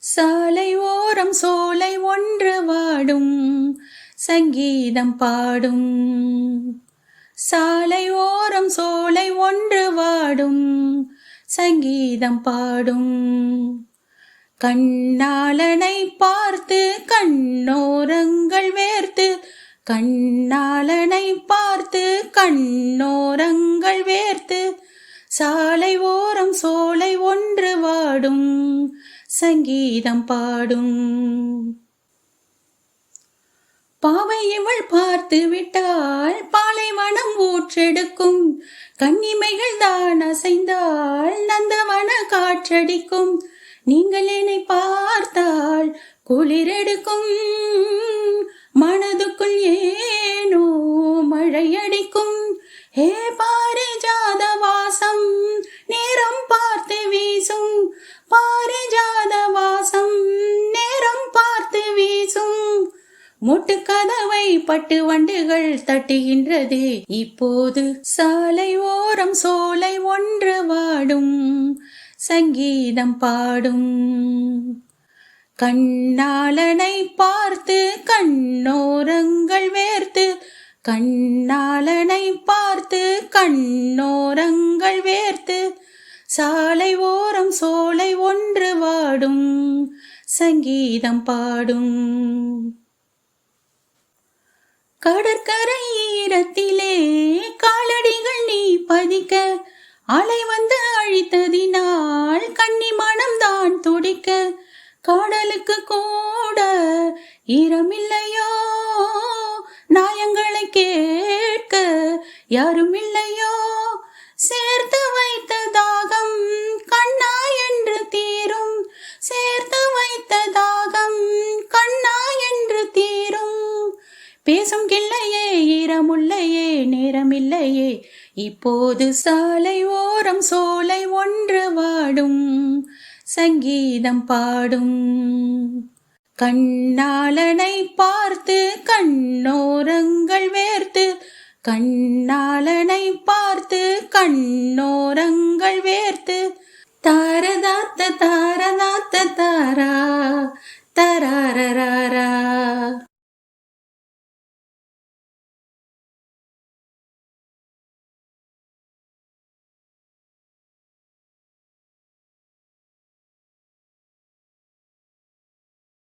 சாலை ஓரம் சோலை ஒன்று வாடும் சங்கீதம் பாடும். சாலை ஓரம் சோலை ஒன்று வாடும் சங்கீதம் பாடும். கண்ணாளனை பார்த்து கண்ணோரங்கள் வேர்த்து கண்ணாளனை பார்த்து கண்ணோரங்கள் வேர்த்து சாலை ஓரம் சோலை ஒன்று வாடும். சங்கீதம் பாடும். பாவை இவள் பார்த்து விட்டாள் பாலைவனம் ஊற்றெடுக்கும். கன்னிமைகள் தான் அசைந்தால் நந்தவன காற்றடிக்கும். நீங்கள் என்னை பார்த்தால் குளிரெடுக்கும். மனதுக்குள் ஏ முட்டுக்கதவை பட்டு வண்டுகள் தட்டுகின்றது. இப்போது சாலை ஓரம் சோலை ஒன்று வாடும். சங்கீதம் பாடும். கண்ணாளனை பார்த்து கண்ணோரங்கள் வேர்த்து கண்ணாளனை பார்த்து கண்ணோரங்கள் வேர்த்து சாலை ஓரம் சோலை ஒன்று வாடும். சங்கீதம் பாடும். கடற்கரை ஈரத்திலே காலடிகள் நீ பதிக்க அலை வந்து அழித்ததினால் கன்னிமணம் தான் துடிக்க காடலுக்கு கூட ஈரமில்லையோ நாயங்களை கேட்க யாரும் இல்லையோ சேர்த்து வைத்ததாக பேசும் கிள்ளையே ஈரமுல்லையே நேரமில்லையே. இப்போது சாலை ஓரம் சோலை ஒன்று வாடும். சங்கீதம் பாடும். கண்ணாளனை பார்த்து கண்ணோரங்கள் வேர்த்து. கண்ணாளனை பார்த்து கண்ணோரங்கள் வேர்த்து. தாரதாத்த தாரதாத்த தாரா தராரராரா